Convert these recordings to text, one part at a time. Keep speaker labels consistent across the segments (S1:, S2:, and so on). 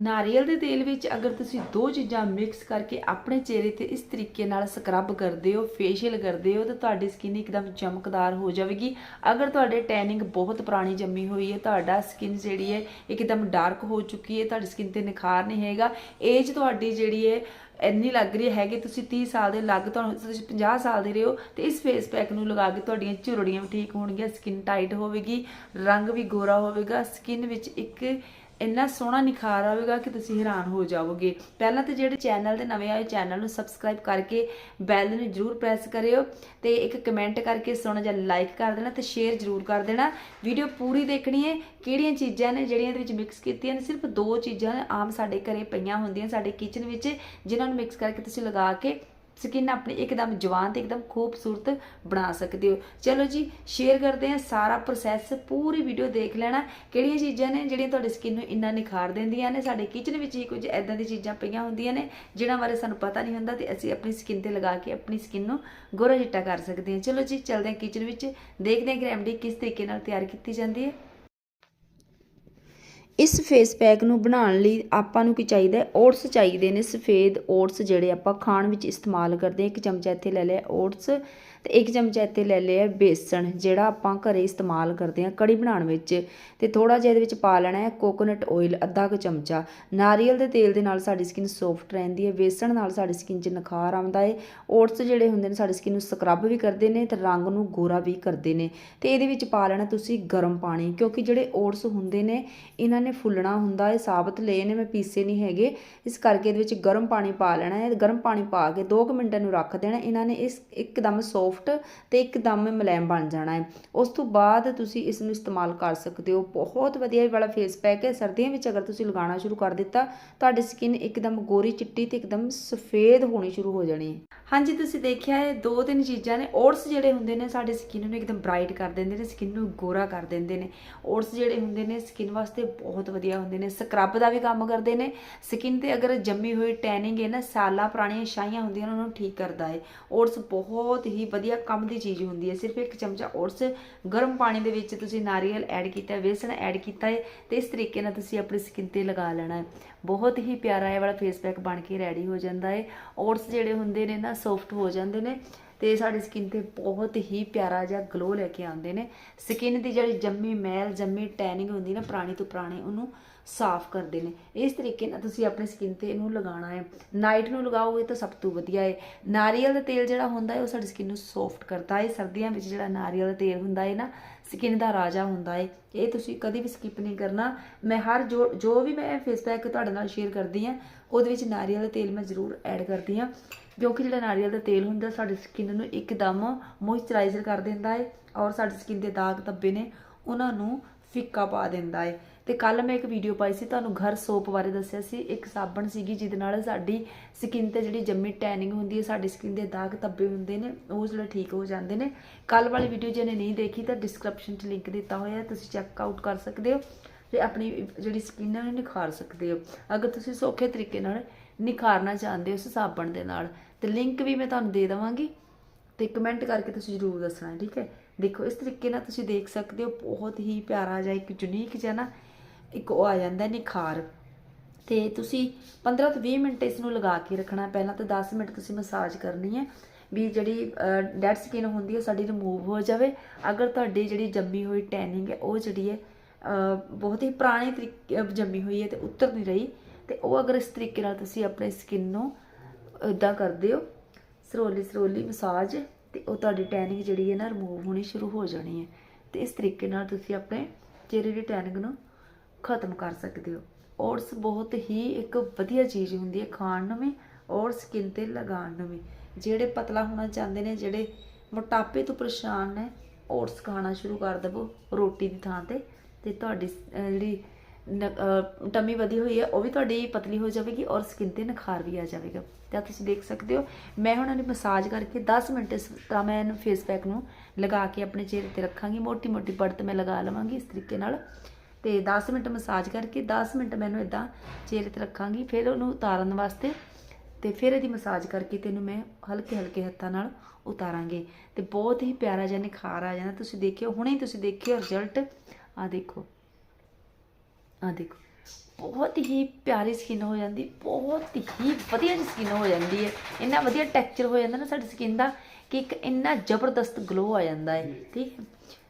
S1: ਨਾਰੀਅਲ ਦੇ ਤੇਲ ਵਿੱਚ ਅਗਰ ਤੁਸੀਂ ਦੋ ਚੀਜ਼ਾਂ ਮਿਕਸ ਕਰਕੇ ਆਪਣੇ ਚਿਹਰੇ ਤੇ ਇਸ ਤਰੀਕੇ ਨਾਲ ਸਕਰਬ ਕਰਦੇ ਹੋ ਫੇਸ਼ੀਅਲ ਕਰਦੇ ਹੋ, ਤਾਂ ਤੁਹਾਡੀ ਸਕਿਨ ਇੱਕਦਮ ਚਮਕਦਾਰ ਹੋ ਜਾਵੇਗੀ। ਅਗਰ ਤੁਹਾਡੇ ਟੈਨਿੰਗ ਬਹੁਤ ਪੁਰਾਣੀ ਜੰਮੀ ਹੋਈ ਹੈ, ਤੁਹਾਡਾ ਸਕਿਨ ਜਿਹੜੀ ਹੈ ਇੱਕਦਮ ਡਾਰਕ ਹੋ ਚੁੱਕੀ ਹੈ, ਤੁਹਾਡੀ ਸਕਿਨ ਤੇ ਨਿਖਾਰ ਨਹੀਂ ਹੈਗਾ। ਏਜ ਤੁਹਾਡੀ ਜਿਹੜੀ ਹੈ ਇੰਨੀ ਲੱਗ ਰਹੀ ਹੈ ਕਿ ਤੁਸੀਂ 30 ਸਾਲ ਦੇ ਲੱਗ ਤੁਹਾਨੂੰ, ਤੁਸੀਂ 50 ਸਾਲ ਦੇ ਰਹੇ ਹੋ ਤੇ ਇਸ ਫੇਸ ਪੈਕ ਨੂੰ ਲਗਾ ਕੇ ਤੁਹਾਡੀਆਂ ਝੁਰੜੀਆਂ ਵੀ ਠੀਕ ਹੋਣਗੀਆਂ ਸਕਿਨ ਟਾਈਟ ਹੋਵੇਗੀ, ਰੰਗ ਵੀ ਗੋਰਾ ਹੋਵੇਗਾ ਸਕਿਨ ਵਿੱਚ ਇੱਕ ਇੰਨਾ ਸੋਹਣਾ ਨਿਖਾਰ ਆਵੇਗਾ ਕਿ ਤੁਸੀਂ ਹੈਰਾਨ ਹੋ ਜਾਵੋਗੇ ਪਹਿਲਾਂ ਤਾਂ ਜਿਹੜੇ ਚੈਨਲ ਦੇ ਨਵੇਂ ਆਏ ਚੈਨਲ ਨੂੰ ਸਬਸਕ੍ਰਾਈਬ ਕਰਕੇ ਬੈਲ ਨੂੰ ਜਰੂਰ ਪ੍ਰੈਸ ਕਰਿਓ ਤੇ ਇੱਕ ਕਮੈਂਟ ਕਰਕੇ ਸੋਹਣਾ ਜਿਹਾ ਲਾਈਕ ਕਰ ਦੇਣਾ ਤੇ ਸ਼ੇਅਰ ਜਰੂਰ ਕਰ ਦੇਣਾ। ਵੀਡੀਓ ਪੂਰੀ ਦੇਖਣੀ ਹੈ, ਕਿਹੜੀਆਂ ਚੀਜ਼ਾਂ ਨੇ ਜਿਹੜੀਆਂ ਇਹਦੇ ਵਿੱਚ ਮਿਕਸ ਕੀਤੀਆਂ ਨੇ? ਸਿਰਫ ਦੋ ਚੀਜ਼ਾਂ ਆਮ ਸਾਡੇ ਘਰੇ ਪਈਆਂ ਹੁੰਦੀਆਂ, ਸਾਡੇ ਕਿਚਨ ਵਿੱਚ, ਜਿਨ੍ਹਾਂ ਨੂੰ ਮਿਕਸ ਕਰਕੇ ਤੁਸੀਂ ਲਗਾ ਕੇ ਸਕਿਨ ਆਪਣੀ ਇੱਕਦਮ ਜਵਾਨ ਤੇ ਇੱਕਦਮ ਖੂਬਸੂਰਤ ਬਣਾ ਸਕਦੇ ਹੋ। ਚਲੋ ਜੀ ਸ਼ੇਅਰ ਕਰਦੇ ਹਾਂ ਸਾਰਾ ਪ੍ਰੋਸੈਸ ਪੂਰੀ ਵੀਡੀਓ ਦੇਖ ਲੈਣਾ। ਕਿਹੜੀਆਂ ਚੀਜ਼ਾਂ ਨੇ ਜਿਹੜੀਆਂ ਤੁਹਾਡੀ ਸਕਿਨ ਨੂੰ ਇੰਨਾ ਨਿਖਾਰ ਦਿੰਦੀਆਂ ਨੇ? ਸਾਡੇ ਕਿਚਨ ਵਿੱਚ ਹੀ ਕੁਝ ਐਦਾਂ ਦੀ ਚੀਜ਼ਾਂ ਪਈਆਂ ਹੁੰਦੀਆਂ ਨੇ ਜਿਹਨਾਂ ਬਾਰੇ ਸਾਨੂੰ ਪਤਾ ਨਹੀਂ ਹੁੰਦਾ ਤੇ ਅਸੀਂ ਆਪਣੀ ਸਕਿਨ ਤੇ ਲਗਾ ਕੇ ਆਪਣੀ ਸਕਿਨ ਨੂੰ ਗੋਰਾ ਚਿੱਟਾ ਕਰ ਸਕਦੇ ਹਾਂ। ਚਲੋ ਜੀ, ਚੱਲਦੇ ਹਾਂ ਕਿਚਨ ਵਿੱਚ। ਦੇਖਦੇ ਹਾਂ ਕਿ ਰੈਮਡੀ ਕਿਸ ਤਰੀਕੇ ਨਾਲ ਤਿਆਰ ਕੀਤੀ ਜਾਂਦੀ ਹੈ। ਇਸ ਫੇਸ ਪੈਕ ਨੂੰ ਬਣਾਉਣ ਲਈ ਆਪਾਂ ਨੂੰ ਕੀ ਚਾਹੀਦਾ ਓਟਸ ਚਾਹੀਦੇ ਨੇ, ਸਫੇਦ ਓਟਸ ਜਿਹੜੇ ਆਪਾਂ ਖਾਣ ਵਿੱਚ ਇਸਤੇਮਾਲ ਕਰਦੇ ਹਾਂ। ਇੱਕ ਚਮਚਾ ਇੱਥੇ ਲੈ ਲਿਆ ਓਟਸ ਤੇ ਇੱਕ ਚਮਚਾ ਇੱਥੇ ਲੈ ਲਿਆ ਬੇਸਣ, ਜਿਹੜਾ ਆਪਾਂ ਘਰੇ ਇਸਤੇਮਾਲ ਕਰਦੇ ਹਾਂ ਕੜੀ ਬਣਾਉਣ ਵਿੱਚ। ਤੇ ਥੋੜਾ ਜਿਹਾ ਇਹਦੇ ਵਿੱਚ ਪਾ ਲੈਣਾ ਹੈ ਕੋਕੋਨਟ ਆਇਲ ਅੱਧਾ ਕੁ ਚਮਚਾ। ਨਾਰੀਅਲ ਦੇ ਤੇਲ ਦੇ ਨਾਲ ਸਾਡੀ ਸਕਿਨ ਸੌਫਟ ਰਹਿੰਦੀ ਹੈ, ਬੇਸਣ ਨਾਲ ਸਾਡੀ ਸਕਿਨ 'ਚ ਨਿਖਾਰ ਆਉਂਦਾ ਹੈ। ਓਟਸ ਜਿਹੜੇ ਹੁੰਦੇ ਨੇ, ਸਾਡੀ ਸਕਿਨ ਨੂੰ ਸਕਰਬ ਵੀ ਕਰਦੇ ਨੇ ਤੇ ਰੰਗ ਨੂੰ ਗੋਰਾ ਵੀ ਕਰਦੇ ਨੇ। ਤੇ ਇਹਦੇ ਵਿੱਚ ਪਾ ਲੈਣਾ ਤੁਸੀਂ ਗਰਮ ਪਾਣੀ, ਕਿਉਂਕਿ ਜਿਹੜੇ ਓਟਸ ਹੁੰਦੇ ਨੇ, ਇਹਨਾਂ ਨੇ ਫੁੱਲਣਾ ਹੁੰਦਾ ਹੈ, ਸਾਬਤ ਲਏ ਨੇ, ਮੈਂ ਪੀਸੇ ਨਹੀਂ ਹੈਗੇ। ਇਸ ਕਰਕੇ ਇਹਦੇ ਵਿੱਚ ਗਰਮ ਪਾਣੀ ਪਾ ਲੈਣਾ ਹੈ। ਗਰਮ ਪਾਣੀ ਪਾ ਕੇ 2 ਮਿੰਟਾਂ ਨੂੰ ਰੱਖ ਦੇਣਾ। ਇਹਨਾਂ ਨੇ ਇਸ ਇੱਕਦਮ ਸੌਫਟ ਤੇ ਇੱਕਦਮ ਮੁਲਾਇਮ ਬਣ ਜਾਣਾ ਹੈ। ਉਸ ਤੋਂ ਬਾਅਦ ਤੁਸੀਂ ਇਸ ਨੂੰ ਇਸਤੇਮਾਲ ਕਰ ਸਕਦੇ ਹੋ। ਬਹੁਤ ਵਧੀਆ ਇਹ ਵਾਲਾ ਫੇਸ ਪੈਕ ਹੈ। ਸਰਦੀਆਂ ਵਿੱਚ ਅਗਰ ਤੁਸੀਂ ਲਗਾਉਣਾ ਸ਼ੁਰੂ ਕਰ ਦਿੱਤਾ, ਤੁਹਾਡੀ ਸਕਿਨ ਇੱਕਦਮ ਗੋਰੀ ਚਿੱਟੀ ਤੇ ਇੱਕਦਮ ਸਫੇਦ ਹੋਣੀ ਸ਼ੁਰੂ ਹੋ ਜਾਣੀ ਹੈ। ਹਾਂਜੀ, ਤੁਸੀਂ ਦੇਖਿਆ ਇਹ ਦੋ ਤਿੰਨ ਚੀਜ਼ਾਂ ਨੇ। ਓਟਸ ਜਿਹੜੇ ਹੁੰਦੇ ਨੇ, ਸਾਡੇ ਸਕਿਨ ਨੂੰ ਇੱਕਦਮ ਬ੍ਰਾਈਟ ਕਰ ਦਿੰਦੇ ਨੇ ਸਕਿਨ ਨੂੰ ਗੋਰਾ ਕਰ ਦਿੰਦੇ ਨੇ। ਓਟਸ ਜਿਹੜੇ ਹੁੰਦੇ ਨੇ ਸਕਿਨ ਵਾਸਤੇ ਬਹੁਤ ਵਧੀਆ ਹੁੰਦੇ ਨੇ। ਸਕਰਬ ਦਾ ਵੀ ਕੰਮ ਕਰਦੇ ਨੇ। ਸਕਿਨ ਤੇ ਅਗਰ ਜੰਮੀ ਹੋਈ ਟੈਨਿੰਗ ਹੈ ਨਾ, ਸਾਲਾਂ ਪੁਰਾਣੀਆਂ ਛਾਈਆਂ ਹੁੰਦੀਆਂ ਉਹਨਾਂ ਨੂੰ ਠੀਕ ਕਰਦਾ ਹੈ। ਓਟਸ ਬਹੁਤ ਹੀ ਵਧੀਆ ਵਧੀਆ ਕੰਮ ਦੀ ਚੀਜ਼ ਹੁੰਦੀ ਹੈ। ਸਿਰਫ ਇੱਕ ਚਮਚਾ ਓਟਸ ਗਰਮ ਪਾਣੀ ਦੇ ਵਿੱਚ ਤੁਸੀਂ ਨਾਰੀਅਲ ਐਡ ਕੀਤਾ ਵੇਸਣ ਐਡ ਕੀਤਾ ਹੈ ਤੇ ਇਸ ਤਰੀਕੇ ਨਾਲ ਤੁਸੀਂ ਆਪਣੀ ਸਕਿਨ ਤੇ ਲਗਾ ਲੈਣਾ ਹੈ। ਬਹੁਤ ਹੀ ਪਿਆਰਾ ਇਹ ਵਾਲਾ ਫੇਸ ਪੈਕ ਬਣ ਕੇ ਰੈਡੀ ਹੋ ਜਾਂਦਾ ਹੈ। ਓਟਸ ਜਿਹੜੇ ਹੁੰਦੇ ਨੇ ਨਾ ਸੌਫਟ ਹੋ ਜਾਂਦੇ ਨੇ ਤੇ ਸਾਡੀ ਸਕਿਨ ਤੇ ਬਹੁਤ ਹੀ ਪਿਆਰਾ ਜਿਹਾ ਗਲੋ ਲੈ ਕੇ ਆਉਂਦੇ ਨੇ। ਸਕਿਨ ਦੀ ਜਿਹੜੀ ਜੰਮੀ ਮੈਲ, ਜੰਮੀ ਟੈਨਿੰਗ ਹੁੰਦੀ ਨਾ ਪੁਰਾਣੀ ਤੋਂ ਪੁਰਾਣੀ, ਉਹਨੂੰ ਸਾਫ਼ ਕਰਦੇ ਨੇ। ਇਸ ਤਰੀਕੇ ਨਾਲ ਤੁਸੀਂ ਆਪਣੀ ਸਕਿਨ ਤੇ ਇਹਨੂੰ ਲਗਾਉਣਾ ਹੈ। ਨਾਈਟ ਨੂੰ ਲਗਾਓਗੇ ਤਾਂ ਸਭ ਤੋਂ ਵਧੀਆ ਹੈ। ਨਾਰੀਅਲ ਦਾ ਤੇਲ ਜਿਹੜਾ ਹੁੰਦਾ ਹੈ, ਉਹ ਸਾਡੀ ਸਕਿਨ ਨੂੰ ਸੌਫਟ ਕਰਦਾ ਹੈ। ਸਰਦੀਆਂ ਵਿੱਚ ਜਿਹੜਾ ਨਾਰੀਅਲ ਦਾ ਤੇਲ ਹੁੰਦਾ ਹੈ ਨਾ ਸਕਿਨ ਦਾ ਰਾਜਾ ਹੁੰਦਾ ਹੈ। ਇਹ ਤੁਸੀਂ ਕਦੀ ਵੀ ਸਕਿਪ ਨਹੀਂ ਕਰਨਾ। ਮੈਂ ਹਰ ਜੋ ਜੋ ਵੀ ਮੈਂ ਫੇਸਪੈਕ ਤੁਹਾਡੇ ਨਾਲ ਸ਼ੇਅਰ ਕਰਦੀ ਹਾਂ, ਉਹਦੇ ਵਿੱਚ ਨਾਰੀਅਲ ਦਾ ਤੇਲ ਮੈਂ ਜ਼ਰੂਰ ਐਡ ਕਰਦੀ ਹਾਂ। ਕਿਉਂਕਿ ਜਿਹੜਾ ਨਾਰੀਅਲ ਦਾ ਤੇਲ ਹੁੰਦਾ, ਸਾਡੀ ਸਕਿਨ ਨੂੰ ਇੱਕਦਮ ਮੋਇਸਚਰਾਈਜ਼ਰ ਕਰ ਦਿੰਦਾ ਹੈ ਔਰ ਸਾਡੀ ਸਕਿਨ ਦੇ ਦਾਗ ਧੱਬੇ ਨੇ, ਉਹਨਾਂ ਨੂੰ ਫਿੱਕਾ ਪਾ ਦਿੰਦਾ ਹੈ। ਤੇ ਕੱਲ ਮੈਂ ਇੱਕ ਵੀਡੀਓ ਪਾਈ ਸੀ, ਤੁਹਾਨੂੰ ਘਰ ਸੋਪ ਬਾਰੇ ਦੱਸਿਆ ਸੀ। ਇੱਕ ਸਾਬਣ ਸੀਗੀ, ਜਿਹਦੇ ਨਾਲ ਸਾਡੀ ਸਕਿਨ ਤੇ ਜਿਹੜੀ ਜੰਮੀ ਟੈਨਿੰਗ ਹੁੰਦੀ ਹੈ, ਸਾਡੀ ਸਕਿਨ ਦੇ ਦਾਗ ਧੱਬੇ ਹੁੰਦੇ ਨੇ, ਉਹ ਜਿਹੜੇ ਠੀਕ ਹੋ ਜਾਂਦੇ ਨੇ। ਕੱਲ ਵਾਲੀ ਵੀਡੀਓ ਜਿਹਨੇ ਨਹੀਂ ਦੇਖੀ, ਤਾਂ ਡਿਸਕ੍ਰਿਪਸ਼ਨ 'ਚ ਲਿੰਕ ਦਿੱਤਾ ਹੋਇਆ ਤੁਸੀਂ ਚੈੱਕ ਆਊਟ ਕਰ ਸਕਦੇ ਹੋ ਤੇ ਆਪਣੀ ਜਿਹੜੀ ਸਕਿਨ ਹੈ ਉਹਨੂੰ ਨਿਖਾਰ ਸਕਦੇ ਹੋ। ਅਗਰ ਤੁਸੀਂ ਸੌਖੇ ਤਰੀਕੇ ਨਾਲ ਨਿਖਾਰਨਾ ਚਾਹੁੰਦੇ ਹੋ ਉਸ ਸਾਬਣ ਦੇ ਨਾਲ, ਤੇ ਲਿੰਕ ਵੀ ਮੈਂ ਤੁਹਾਨੂੰ ਦੇ ਦੇਵਾਂਗੀ ਤੇ ਕਮੈਂਟ ਕਰਕੇ ਤੁਸੀਂ ਜ਼ਰੂਰ ਦੱਸਣਾ, ਠੀਕ ਹੈ? ਦੇਖੋ, ਇਸ ਤਰੀਕੇ ਨਾਲ ਤੁਸੀਂ ਦੇਖ ਸਕਦੇ ਹੋ, ਬਹੁਤ ਹੀ ਪਿਆਰਾ ਜਿਹਾ ਇੱਕ ਯੂਨੀਕ ਜਿਹਾ ਨਾ ਇੱਕ ਉਹ ਆ ਜਾਂਦਾ ਨਿਖਾਰ। ਤੇ ਤੁਸੀਂ 15 ਤੋਂ 20 ਮਿੰਟ ਇਸ ਨੂੰ ਲਗਾ ਕੇ ਰੱਖਣਾ ਪਹਿਲਾਂ ਤਾਂ 10 ਮਿੰਟ ਤੁਸੀਂ ਮਸਾਜ ਕਰਨੀ ਹੈ ਵੀ ਜਿਹੜੀ ਡੈਡ ਸਕਿਨ ਹੁੰਦੀ ਹੈ ਸਾਡੀ ਰਿਮੂਵ ਹੋ ਜਾਵੇ। ਅਗਰ ਤੁਹਾਡੀ ਜਿਹੜੀ ਜੰਮੀ ਹੋਈ ਟੈਨਿੰਗ ਹੈ, ਉਹ ਜਿਹੜੀ ਹੈ ਬਹੁਤ ਹੀ ਪੁਰਾਣੀ ਤਰੀਕੇ ਜੰਮੀ ਹੋਈ ਹੈ ਤੇ ਉਤਰ ਨਹੀਂ ਰਹੀ, ਤੇ ਉਹ ਅਗਰ ਇਸ ਤਰੀਕੇ ਨਾਲ ਤੁਸੀਂ ਆਪਣੇ ਸਕਿਨ ਨੂੰ ਇਦਾਂ ਕਰਦੇ ਹੋ ਸਰੋਲੀ ਸਰੋਲੀ ਮਸਾਜ ਤੇ ਉਹ ਤੁਹਾਡੀ ਟੈਨਿੰਗ ਜਿਹੜੀ ਹੈ ਨਾ ਰਿਮੂਵ ਹੋਣੀ ਸ਼ੁਰੂ ਹੋ ਜਾਣੀ ਹੈ। ਤੇ ਇਸ ਤਰੀਕੇ ਨਾਲ ਤੁਸੀਂ ਆਪਣੇ ਚਿਹਰੇ ਦੀ ਟੈਨਿੰਗ ਨੂੰ ਖਤਮ ਕਰ ਸਕਦੇ ਹੋ। ਓਟਸ ਬਹੁਤ ਹੀ ਇੱਕ ਵਧੀਆ ਚੀਜ਼ ਹੁੰਦੀ ਹੈ ਖਾਣ ਨੂੰ ਵੀ ਔਰ ਸਕਿਨ ਤੇ ਲਗਾਉਣ ਨੂੰ ਵੀ। ਜਿਹੜੇ ਪਤਲਾ ਹੋਣਾ ਚਾਹੁੰਦੇ ਨੇ ਜਿਹੜੇ ਮੋਟਾਪੇ ਤੋਂ ਪਰੇਸ਼ਾਨ ਨੇ ਓਟਸ ਖਾਣਾ ਸ਼ੁਰੂ ਕਰ ਦੇਵੋ ਰੋਟੀ ਦੀ ਥਾਂ ਤੇ। ਤੇ ਤੁਹਾਡੀ ਅਹ, ਜਿਹੜੀ ਟਮੀ ਵਧੀ ਹੋਈ ਹੈ ਉਹ ਵੀ ਤੁਹਾਡੀ ਪਤਲੀ ਹੋ ਜਾਵੇਗੀ ਔਰ ਸਕਿਨ ਤੇ ਨਿਖਾਰ ਵੀ ਆ ਜਾਵੇਗਾ। ਤਾਂ ਤੁਸੀਂ ਦੇਖ ਸਕਦੇ ਹੋ ਮੈਂ ਹੁਣ ਇਹਨੂੰ ਮਸਾਜ ਕਰਕੇ 10 ਮਿੰਟ ਤਾਂ ਮੈਂ ਇਹਨੂੰ ਫੇਸ ਪੈਕ ਨੂੰ ਲਗਾ ਕੇ ਆਪਣੇ ਚਿਹਰੇ ਤੇ ਰੱਖਾਂਗੀ। ਮੋਟੀ ਮੋਟੀ ਪੜਤ ਮੈਂ ਲਗਾ ਲਵਾਂਗੀ ਇਸ ਤਰੀਕੇ ਨਾਲ। ਤੇ 10 ਮਿੰਟ ਮਸਾਜ ਕਰਕੇ 10 ਮਿੰਟ ਮੈਨੂੰ ਇਦਾਂ ਚਿਹਰੇ ਤੇ ਰੱਖਾਂਗੀ, ਫਿਰ ਉਹਨੂੰ ਉਤਾਰਨ ਵਾਸਤੇ ਤੇ ਫਿਰ ਇਹਦੀ ਮਸਾਜ ਕਰਕੇ ਤੈਨੂੰ ਮੈਂ ਹਲਕੇ ਹਲਕੇ ਹੱਥਾਂ ਨਾਲ ਉਤਾਰਾਂਗੇ। ਤੇ ਬਹੁਤ ਹੀ ਪਿਆਰਾ ਜਿਹਾ ਨਿਖਾਰ ਆ ਜਾਂਦਾ, ਤੁਸੀਂ ਦੇਖਿਓ, ਹੁਣੇ ਤੁਸੀਂ ਦੇਖਿਓ ਰਿਜ਼ਲਟ ਆ ਦੇਖੋ ਆ ਦੇਖੋ, ਬਹੁਤ ਹੀ ਪਿਆਰੀ ਸਕਿਨ ਹੋ ਜਾਂਦੀ, ਬਹੁਤ ਹੀ ਵਧੀਆ ਜਿਹੀ ਸਕਿਨ ਹੋ ਜਾਂਦੀ ਹੈ। ਇੰਨਾ ਵਧੀਆ ਟੈਕਸਚਰ ਹੋ ਜਾਂਦਾ ਨਾ ਸਾਡੀ ਸਕਿਨ ਦਾ ਕਿ ਇੱਕ ਇੰਨਾ ਜ਼ਬਰਦਸਤ ਗਲੋ ਆ ਜਾਂਦਾ ਹੈ, ਠੀਕ ਹੈ।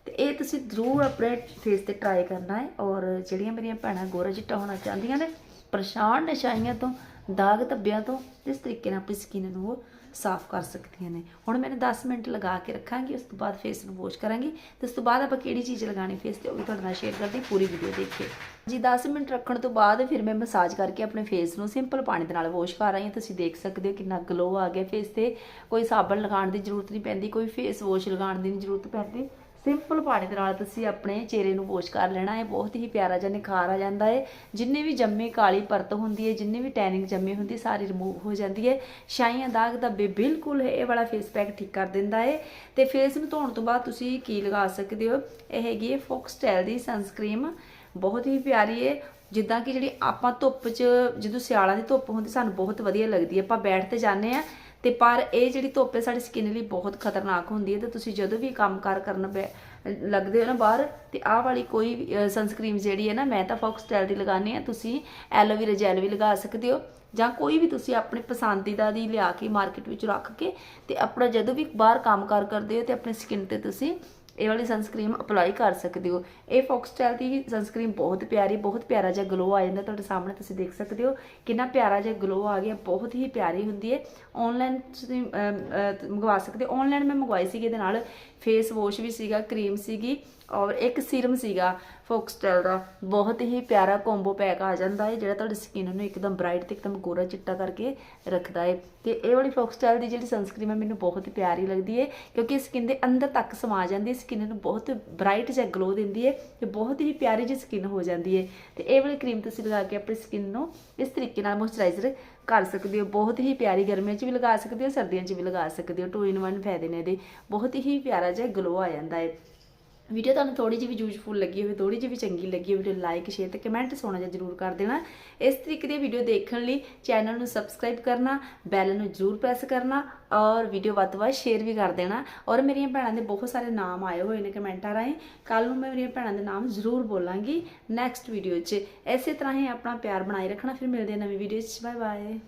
S1: ਤੇ ਇਹ ਤੁਸੀਂ ਜ਼ਰੂਰ ਆਪਣੇ ਫੇਸ ਤੇ ਟਰਾਈ ਕਰਨਾ ਹੈ ਔਰ ਜਿਹੜੀਆਂ ਮੇਰੀਆਂ ਭੈਣਾਂ ਗੋਰਾ ਚਿੱਟਾ ਹੋਣਾ ਚਾਹੁੰਦੀਆਂ ਨੇ, ਪਰੇਸ਼ਾਨ ਨਸ਼ਾਈਆਂ ਤੋਂ, ਦਾਗ ਧੱਬਿਆਂ ਤੋਂ, ਇਸ ਤਰੀਕੇ ਨਾਲ ਆਪਣੀ ਸਕਿਨ ਨੂੰ ਉਹ ਸਾਫ਼ ਕਰ ਸਕਦੀਆਂ ਨੇ। ਹੁਣ ਮੈਨੂੰ 10 ਮਿੰਟ ਲਗਾ ਕੇ ਰੱਖਾਂਗੀ, ਉਸ ਤੋਂ ਬਾਅਦ ਫੇਸ ਨੂੰ ਵਾਸ਼ ਕਰਾਂਗੀ ਤੇ ਉਸ ਤੋਂ ਬਾਅਦ ਆਪਾਂ ਕਿਹੜੀ ਚੀਜ਼ ਲਗਾਣੀ ਫੇਸ ਤੇ ਉਹ ਵੀ ਤੁਹਾਡੇ ਨਾਲ ਸ਼ੇਅਰ ਕਰਦੀ ਪੂਰੀ ਵੀਡੀਓ ਦੇਖਿਓ ਜੀ 10 ਮਿੰਟ ਰੱਖਣ ਤੋਂ ਬਾਅਦ ਫਿਰ ਮੈਂ ਮਸਾਜ ਕਰਕੇ ਆਪਣੇ ਫੇਸ ਨੂੰ ਸਿੰਪਲ ਪਾਣੀ ਦੇ ਨਾਲ ਵਾਸ਼ ਕਰ ਰਹੀ ਹਾਂ। ਤੁਸੀਂ ਦੇਖ ਸਕਦੇ ਹੋ ਕਿੰਨਾ ਗਲੋ ਆ ਗਿਆ ਫੇਸ ਤੇ। ਕੋਈ ਸਾਬਣ ਲਗਾਉਣ ਦੀ ਜ਼ਰੂਰਤ ਨਹੀਂ ਪੈਂਦੀ, ਕੋਈ ਫੇਸ ਵਾਸ਼ ਲਗਾਉਣ ਦੀ ਨਹੀਂ ਜ਼ਰੂਰਤ ਪੈਂਦੀ। ਸਿੰਪਲ ਪਾਣੀ ਦੇ ਨਾਲ ਤੁਸੀਂ ਆਪਣੇ ਚਿਹਰੇ ਨੂੰ ਵਾਸ਼ ਕਰ ਲੈਣਾ ਹੈ। ਬਹੁਤ ਹੀ ਪਿਆਰਾ ਜਿਹਾ ਨਿਖਾਰ ਆ ਜਾਂਦਾ ਹੈ। ਜਿੰਨੇ ਵੀ ਜੰਮੇ ਕਾਲੀ ਪਰਤ ਹੁੰਦੀ ਹੈ ਜਿੰਨੇ ਵੀ ਟੈਨਿੰਗ ਜੰਮੀ ਹੁੰਦੀ ਹੈ, ਸਾਰੀ ਰਿਮੂਵ ਹੋ ਜਾਂਦੀ ਹੈ। ਛਾਈਆਂ ਦਾਗ ਧੱਬੇ ਬਿਲਕੁਲ ਇਹ ਵਾਲਾ ਫੇਸ ਪੈਕ ਠੀਕ ਕਰ ਦਿੰਦਾ ਹੈ। ਤੇ ਫੇਸ ਨੂੰ ਧੋਣ ਤੋਂ ਬਾਅਦ ਤੁਸੀਂ ਕੀ ਲਗਾ ਸਕਦੇ ਹੋ? ਇਹ ਹੈਗੀ ਹੈ ਫੋਕਸਟੈਲ ਦੀ ਸਨਸਕ੍ਰੀਮ ਬਹੁਤ ਹੀ ਪਿਆਰੀ ਹੈ। ਜਿੱਦਾਂ ਕਿ ਜਿਹੜੀ ਆਪਾਂ ਧੁੱਪ 'ਚ ਜਦੋਂ ਸਿਆਲਾਂ ਦੀ ਧੁੱਪ ਹੁੰਦੀ ਸਾਨੂੰ ਬਹੁਤ ਵਧੀਆ ਲੱਗਦੀ ਹੈ। ਆਪਾਂ ਬੈਠ ਤੇ ਜਾਂਦੇ ਆ ਤੇ ਪਰ ਇਹ ਜਿਹੜੀ ਧੁੱਪ ਹੈ, ਸਾਡੀ ਸਕਿਨ ਲਈ ਬਹੁਤ ਖਤਰਨਾਕ ਹੁੰਦੀ ਹੈ ਤੇ ਤੁਸੀਂ ਜਦੋਂ ਵੀ ਕੰਮਕਾਰ ਕਰਨ ਬੈ- ਲੱਗਦੇ ਹੋ ਨਾ ਬਾਹਰ, ਤੇ ਆਹ ਵਾਲੀ ਕੋਈ ਸਨਸਕ੍ਰੀਮ ਜਿਹੜੀ ਹੈ ਨਾ, ਮੈਂ ਤਾਂ ਫੌਕਸਟੈਲ ਦੀ ਲਗਾਉਂਦੀ ਆ ਤੁਸੀਂ ਐਲੋਵੇਰਾ ਜੈਲ ਵੀ ਲਗਾ ਸਕਦੇ ਹੋ, ਜਾਂ ਕੋਈ ਵੀ ਤੁਸੀਂ ਆਪਣੇ ਪਸੰਦੀਦਾ ਦੀ ਲਿਆ ਕੇ ਮਾਰਕੀਟ ਵਿੱਚ ਰੱਖ ਕੇ ਤੇ ਆਪਣਾ ਜਦੋਂ ਵੀ ਬਾਹਰ ਕੰਮਕਾਰ ਕਰਦੇ ਹੋ ਤੇ ਆਪਣੀ ਸਕਿਨ ਤੇ ਤੁਸੀਂ ਇਹ ਵਾਲੀ ਸਨਸਕ੍ਰੀਮ ਅਪਲਾਈ ਕਰ ਸਕਦੇ ਹੋ। ਇਹ ਫੌਕਸਟੈਲ ਦੀ ਸਨਸਕ੍ਰੀਮ ਬਹੁਤ ਪਿਆਰੀ, ਬਹੁਤ ਪਿਆਰਾ ਜਿਹਾ ਗਲੋ ਆ ਜਾਂਦਾ। ਤੁਹਾਡੇ ਸਾਹਮਣੇ ਤੁਸੀਂ ਦੇਖ ਸਕਦੇ ਹੋ ਕਿੰਨਾ ਪਿਆਰਾ ਜਿਹਾ ਗਲੋ ਆ ਗਿਆ, ਬਹੁਤ ਹੀ ਪਿਆਰੀ ਹੁੰਦੀ ਹੈ। ਆਨਲਾਈਨ ਤੁਸੀਂ ਮੰਗਵਾ ਸਕਦੇ ਹੋ। ਆਨਲਾਈਨ ਮੈਂ ਮੰਗਵਾਈ ਸੀਗੀ ਇਹਦੇ ਨਾਲ। ਫੇਸ ਵਾਸ਼ ਵੀ ਸੀਗਾ ਕਰੀਮ ਸੀਗੀ। ਔਰ ਇੱਕ ਸੀਰਮ ਸੀਗਾ ਫੋਕਸਟੈਲ ਦਾ। ਬਹੁਤ ਹੀ ਪਿਆਰਾ ਕੰਬੋ ਪੈਕ ਆ ਜਾਂਦਾ ਹੈ ਜਿਹੜਾ ਤੁਹਾਡੀ ਸਕਿਨ ਨੂੰ ਇੱਕਦਮ ਬ੍ਰਾਈਟ ਤੇ ਇੱਕਦਮ ਗੋਰਾ ਚਿੱਟਾ ਕਰਕੇ ਰੱਖਦਾ ਹੈ ਤੇ ਇਹ ਵਾਲੀ ਫੋਕਸਟੈਲ ਦੀ ਜਿਹੜੀ ਸਨਸਕ੍ਰੀਮ ਹੈ ਮੈਨੂੰ ਬਹੁਤ ਹੀ ਪਿਆਰੀ ਲੱਗਦੀ ਹੈ ਕਿਉਂਕਿ ਸਕਿਨ ਦੇ ਅੰਦਰ ਤੱਕ ਸਮਾ ਜਾਂਦੀ ਹੈ ਸਕਿਨ ਨੂੰ ਬਹੁਤ ਬ੍ਰਾਈਟ ਜਿਹਾ ਗਲੋ ਦਿੰਦੀ ਹੈ ਤੇ ਬਹੁਤ ਹੀ ਪਿਆਰੀ ਜਿਹੀ ਸਕਿਨ ਹੋ ਜਾਂਦੀ ਹੈ ਤੇ ਇਹ ਵਾਲੀ ਕਰੀਮ ਤੁਸੀਂ ਲਗਾ ਕੇ ਆਪਣੀ ਸਕਿਨ ਨੂੰ ਇਸ ਤਰੀਕੇ ਨਾਲ ਮੋਇਸਚਰਾਈਜ਼ਰ ਕਰ ਸਕਦੇ ਹੋ। ਬਹੁਤ ਹੀ ਪਿਆਰੀ ਗਰਮੀਆਂ 'ਚ ਵੀ ਲਗਾ ਸਕਦੇ ਹੋ, ਸਰਦੀਆਂ 'ਚ ਵੀ ਲਗਾ ਸਕਦੇ ਹੋ। ਟੂ ਇਨ ਵਨ ਫਾਇਦੇ ਨੇ ਇਹਦੇ। ਬਹੁਤ ਹੀ ਪਿਆਰਾ ਜਿਹਾ ਗਲੋ ਆ ਜਾਂਦਾ ਹੈ ਵੀਡੀਓ ਤੁਹਾਨੂੰ ਥੋੜੀ ਜਿਹੀ ਵੀ ਯੂਜ਼ਫੁਲ ਲੱਗੀ ਹੋਵੇ ਥੋੜੀ ਜਿਹੀ ਵੀ ਚੰਗੀ ਲੱਗੀ ਹੋਵੇ, ਵੀਡੀਓ ਲਾਈਕ ਸ਼ੇਅਰ ਤੇ ਕਮੈਂਟ ਸੋਣਾ ਜਿਹਾ ਜ਼ਰੂਰ ਕਰ ਦੇਣਾ। ਇਸ ਤਰੀਕੇ ਦੀ ਵੀਡੀਓ ਦੇਖਣ ਲਈ ਚੈਨਲ ਨੂੰ ਸਬਸਕ੍ਰਾਈਬ ਕਰਨਾ ਬੈਲ ਨੂੰ ਜ਼ਰੂਰ ਪ੍ਰੈਸ ਕਰਨਾ ਔਰ ਵੀਡੀਓ ਵੱਧ ਤੋਂ ਵੱਧ ਸ਼ੇਅਰ ਵੀ ਕਰ ਦੇਣਾ। ਔਰ ਮੇਰੀਆਂ ਭੈਣਾਂ ਦੇ ਬਹੁਤ ਸਾਰੇ ਨਾਮ ਆਏ ਹੋਏ ਨੇ ਕਮੈਂਟਾਂ ਰਾਹੀਂ। ਕੱਲ ਨੂੰ ਮੈਂ ਮੇਰੀਆਂ ਭੈਣਾਂ ਦੇ ਨਾਮ ਜ਼ਰੂਰ ਬੋਲਾਂਗੀ ਨੈਕਸਟ ਵੀਡੀਓ 'ਚ। ਇਸੇ ਤਰ੍ਹਾਂ ਹੀ ਆਪਣਾ ਪਿਆਰ ਬਣਾਈ ਰੱਖਣਾ, ਫਿਰ ਮਿਲਦੇ ਹਾਂ ਨਵੀਂ ਵੀਡੀਓ 'ਚ। Bye bye